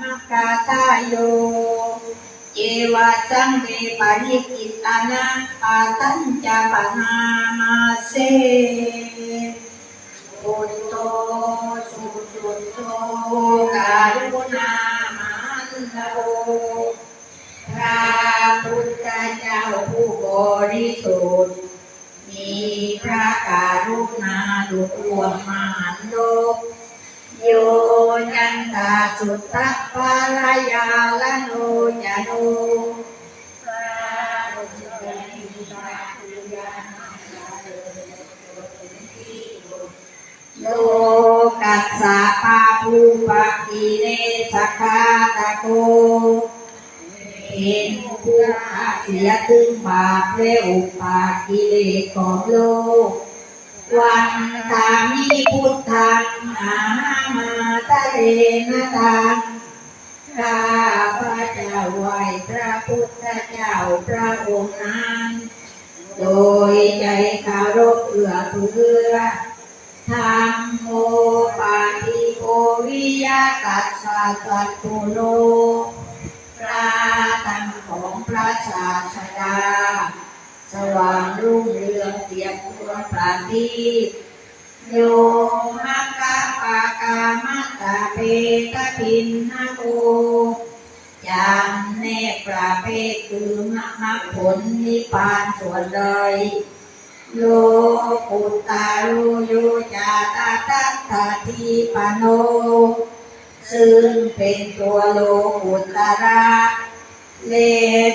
มกาตาโยเจวะสังเวปริกิตานะอาตัญจะปนามาเสพุทโธสุสุโธการุณามันโตพระพุทธเจ้าผู้บริสุทธิ์มีพระการุณาดุจรวงมหั สุตตะปารายาลโนยาโนโลกัสสะปาภูปะกิเลสคาตะโกเป็นผู้ฆ่าเสียซึ่งบาปและอุปากิเลสของโลก วันตามิพุทธังอามาตะเลนะตังข้าพระเจ้าไหวพระพุทธเจ้าพระองค์นั้นโดยใจคารพเอื้อเพื่อธรรมโมปาติโกวิยาตัสสะสัตตุโลพระธรรมของพระศาสดาสว่าง ทีโยมัคคะปากามัตตาเปตะพินนาโกจำแนกประเภทคือมรรคผลนิพพานส่วนใดโลกุตารุโยจาตาตัตถาทีปโน ซึ่งเป็นตัวโลกุตระเล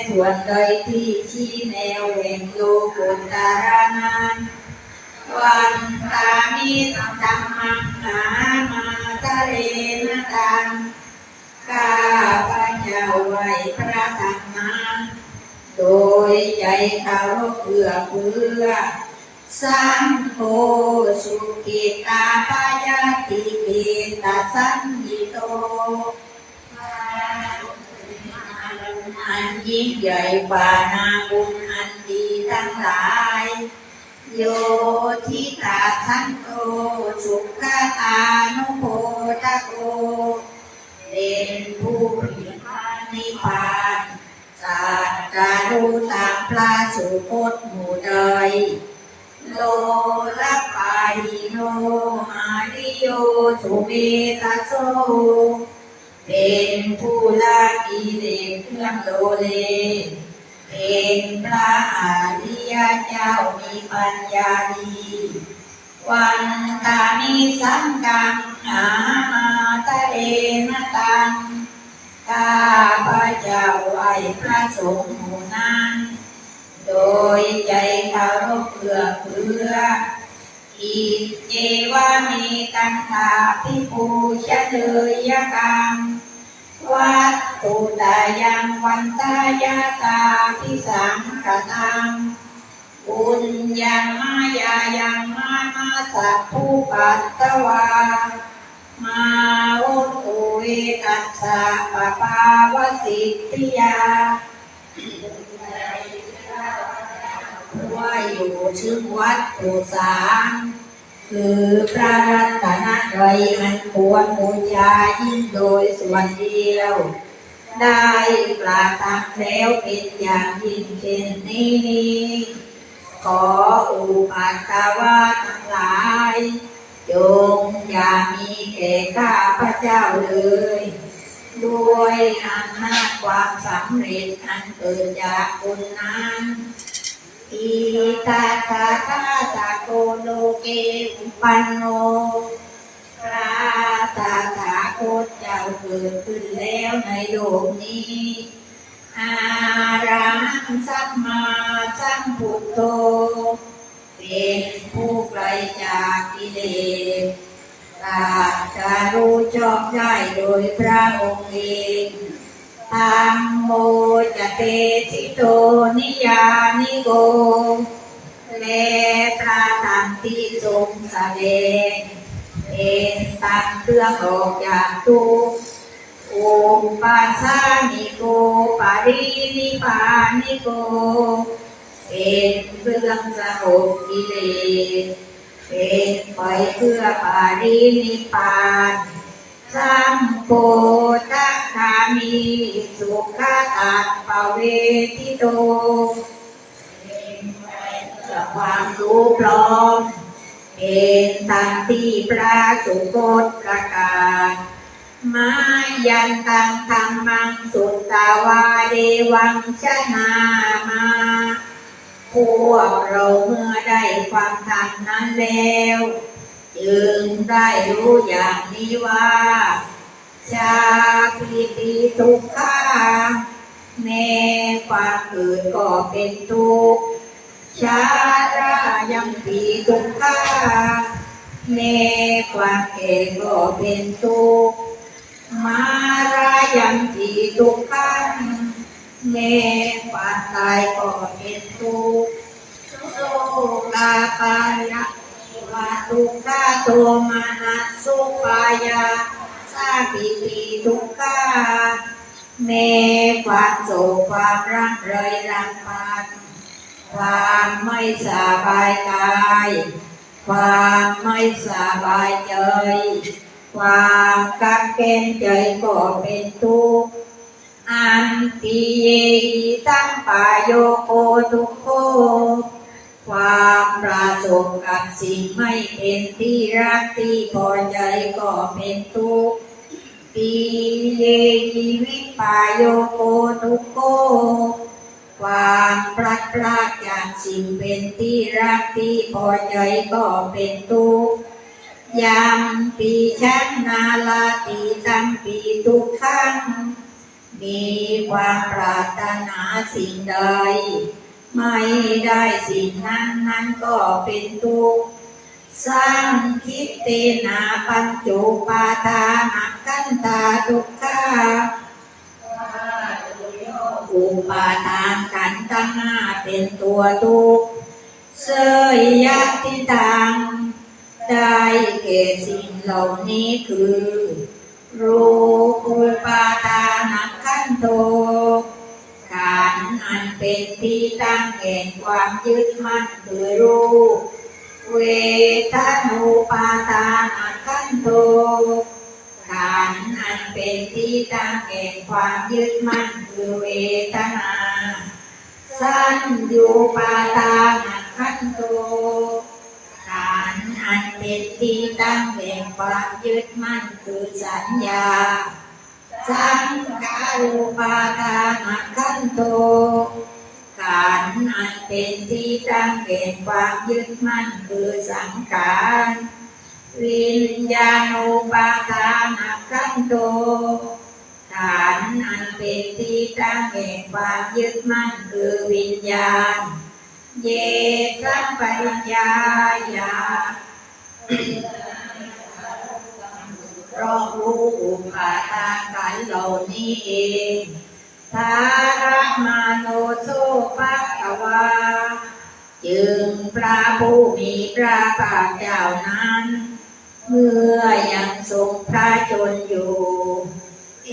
ส่วนใดที่ชี้แนวแห่งโลกุตตระนั้น วันตามิสัมธรรมังหามาทะเลนะตังข้าพระเจ้าไหวพระธรรมนั้นโดยใจเคารพเอื้อเพื่อสังโฆสุกิตาปายาติเกตาสันยิโตอันยิ่งใหญ่กว่านาบุญอันดีทั้งหลาย โยทิตาทันโตสุขตานุโพตโกเป็นผู้มีพระนิพพานสัจจารุตามพระสุคตหมู่ใดโลละปายโนมาริโยสุเมตโสเป็นผู้ละกิเลสเครื่องโลเล เป็นพระอริยเจ้ามีปัญญาดี วันตามิสังกังอามาตะเอนตังข้าพระเจ้าไหวพระสงฆ์หมู่นั้นโดยใจเคารพเพื่อเพื่ออิเจวามีกันตาพิปูชะเลยกังวัต ถุตายังวันตายาตาพิสังกตังบุญยังมายายังมามาสัพผู้ปัตตวามาวุตุเวกัสสะปะปาวสิทธิยาว่าอยู่ชื่อวัดปูสางคือพระรัตนตรัยอันควรบูชายิ่งโดยส่วนเดียว ได้ปราทับแล้วเป็นอย่างยิ่งเช่นนี้ ขออุปัตวาทั้งหลายจงอย่ามีแก่ข้าพระเจ้าเลย ด้วยอำนาจความสำเร็จอันเกิดจากบุญนั้นอิตาตาตาตาโกโลเกอุปันโนพระตาถา คตเจ้าเกิดขึ้นแล้วในโลกนี้ อารังสัมมาสัมพุทโธเป็นผู้ไกลจากกิเลสตรัสจะรู้ชอบได้โดยพระองค์เองธรรมโมจะเตสิโตนิยานิโกและพระธรรมที่ทรงแสดง เป็นตัดเครื่องออกจากทุกข์โอปัสสานิโกปารินิพานิโก เป็นเครื่องสงบกิเลสเป็นไปเพื่อปารินิพานสัมโพธมีสุขตัดปเวทิโตความรู้พร้อม เป็นตามที่พระสุคตประกาศมายันตังธรรมังสุตตาวาเดวังชนามาพวกเราเมื่อได้ความธรรมนั้นแล้ว จึงได้รู้อย่างนี้ว่าชาปิติทุกขาแม้ความเกิดก็เป็นทุกข์ชา งปีทุกขาแม้ความแก่ก็เป็นทุกข์มารายังปีทุกขังแม้ความตายก็เป็นทุกข์โสกาปายะวาทุกขาโทมานะสุปายาสาปิติทุกขาแม้ความโศกความรักเลยรังพัน ความไม่สบายกาย ความไม่สบายใจ ความกังเกณใจก็เป็นทุกข์อันติเยตั้งปายโยโคทุกโคความประสบกับสิ่งไม่เป็นที่รักที่พอใจก็เป็นทุกข์ปีเยวิปายโยโคทุกโค ความพลัดพรากจากสิ่งเป็นที่รักที่พอใจก็เป็นทุกข์ยามปีชันนาลาตีตั้งปีทุกขังมีความปรารถนาสิ่งใด ไม่ได้สิ่งนั้นนั้นก็เป็นทุกข์สร้างคิดเตนาปัญจุปาทานักันตาทุกขา อุปาทานขันธ์ตั้งหน้าเป็นตัวทุกข์เสยยะติตัง ได้เก่สิ่งเหล่านี้คือ รูปุปาทานัขันโตขันอันเป็นที่ตั้งแห่งความยึดมั่นคือรูปเวทนุปาทานัขันโต ขันธ์อันเป็นที่ตั้งแห่งความยึดมั่นคือเวทนา สัญญูปาทานัขันโตขันธ์อันเป็นที่ตั้งแห่งความยึดมั่นคือสัญญา สังขารูปาทานัขันโตขันธ์อันเป็นที่ตั้งแห่งความยึดมั่นคือสังขาร วิญญาณุปาทานัขันโตขันอันเป็นที่ตั้งแห่งความยึดมั่นคือวิญญาณ เยสัมปัญญายาเพราะรู้อุปาทานขันเหล่านี้เองทารมาโนโซปักวา จึงพระผู้มีพระภาคเจ้านั้น เมื่อยังทรงพระชนอยู่ เอ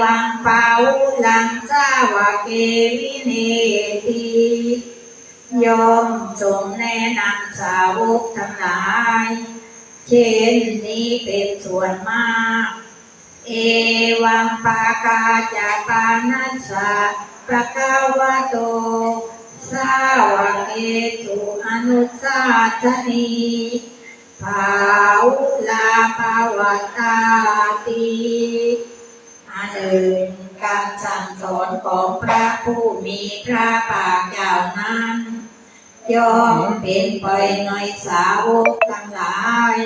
วังปาวุลังสาวะเกวิเนทียอมทรงแนะนำสาวกทั้งหลาย เช่นนี้เป็นส่วนมาก เอวังปากาจากปานัสสะปะกาวะโตสาวะเกสุอนุสาสนี ภาวลาภาวตาติอันหนึ่งการสั่งสอนของพระผู้มีพระภาคเจ้านั้นย่อมเป็นไปในสาวกทั้งหลาย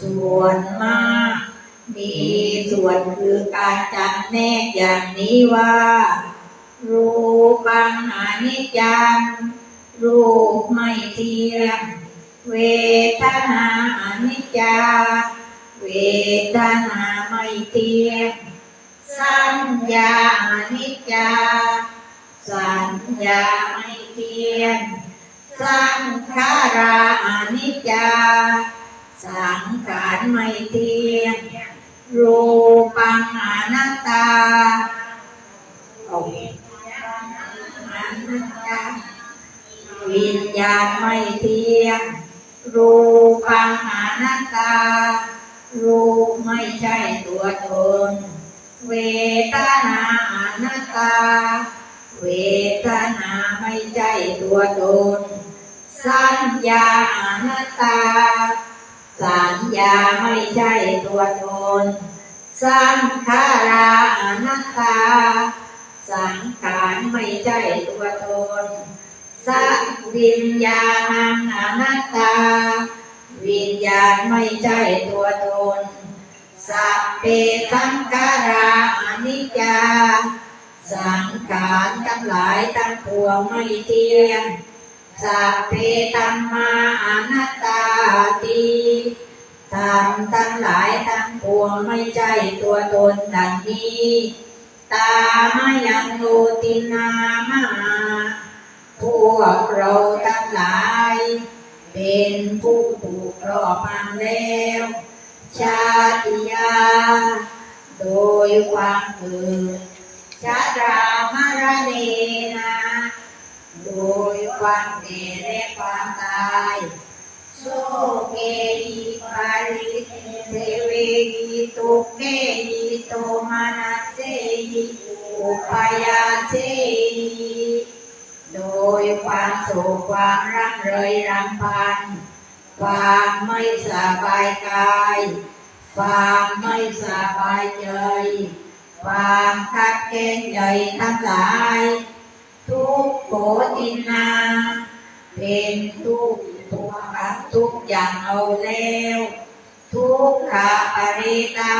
ส่วนมาก มีส่วนคือการจำแนกอย่างนี้ว่า รูปังอนิจจังรูปไม่เที่ยง เวทนาอนิจจา เวทนาไม่เที่ยงสัญญาอนิจจา สัญญาไม่เที่ยงสังขาราอนิจจา สังขารไม่เที่ยงรูปังอนัตตาโอ้อนัตตาวิญญาณไม่เที่ยง รูปังหานตา รูปไม่ใช่ตัวตน เวทนาอนาตตา เวทนาไม่ใช่ตัวตน สัญญาอนาตตา สัญญาไม่ใช่ตัวตน สังขาราอนาตตา สังขารไม่ใช่ตัวตน สักวิญญาณังอนัตตา วิญญาณไม่ใช่ตัวตนสัพเพสังขาราอนิจจา สังขารทั้งหลายทั้งปวงไม่เที่ยงสัพเพธรรมาอนัตตาติธรรมทั้งหลายทั้งปวงไม่ใช่ตัวตนดังนี้ ตามยังโนตินามา พวกเราทั้งหลาย เป็นผู้ถูกรอบมาแล้ว ชาติยา โดยความเกิดชารามารเนนาโดยความแก่และความตายโสเกหิปาริเทเวหิตุเกหิโตมานาเสหิอุปยาเสหิ โดยความโศกความรักเลยรำพัน ความไม่สบายกาย ความไม่สบายใจ ความคัดเกณฑ์ใหญ่ทั้งหลาย ทุกโขตินาเป็นทุกข์ทุกขังทุกอย่างเอาแล้วทุกขาปริตา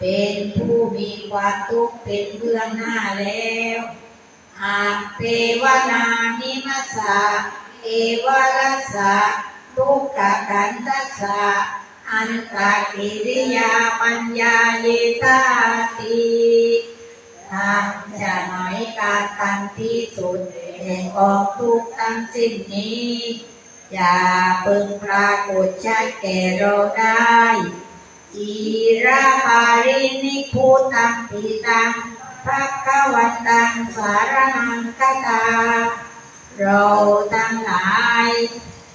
เป็นผู้มีความทุกข์เป็นเบื้องหน้าแล้ว อาเปวนานิมัสสะเอวรัสสะทุกขขันทัสสะอันตากิริยาปัญญาเยตาติทางจะหมายการตังที่สุดแห่งกองทุกข์ทั้งสิ้นนี้ อย่าเพึงปรากฏชัดแก่เราได้จีราภารินิพุตังปิตัง ภะคะวันตังสารนังคตา เราทั้งหลาย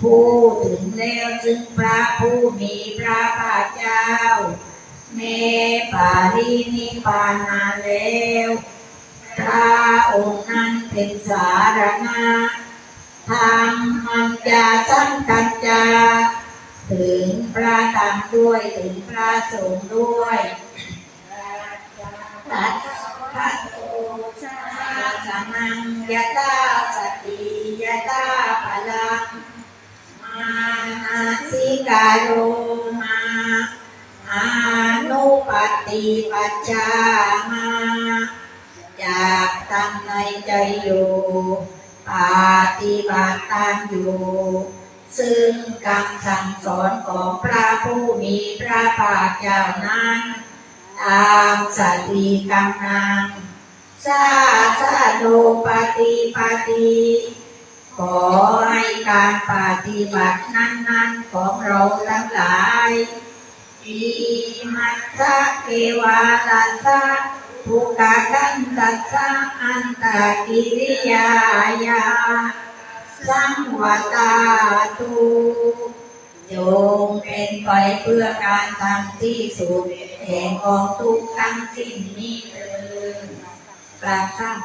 พูดถึงแล้วจึงพระผู้มีพระภาคเจ้า เมปารินิพานาแล้วพระองค์นั้นเป็นสารณะธรรมัญญาสังกัจจาถึงพระธรรมด้วยถึงพระสงฆ์ด้วยตัด พระโตชาสนังยะตาสติยะตาพลังมานาสิกาโรมาอานุปฏิปัจจามาจากตั้งในใจอยู่ปฏิบัติตามอยู่ ซึ่งคำสั่งสอนของพระผู้มีพระภาคเจ้านั้น ตามสติกำลังชาชาโนปฏิปฏิขอให้การปฏิบัตินั้น ๆ ของเราทั้งหลายอิมัสสะเทวาลัสสะทุกขกันตัสสะอันตกิริยายาสังวัตาตุจงเป็นไปเพื่อการทำที่สุด แสงกองทุกข์ทั้งสิ้นนี้เถิดกราศจาก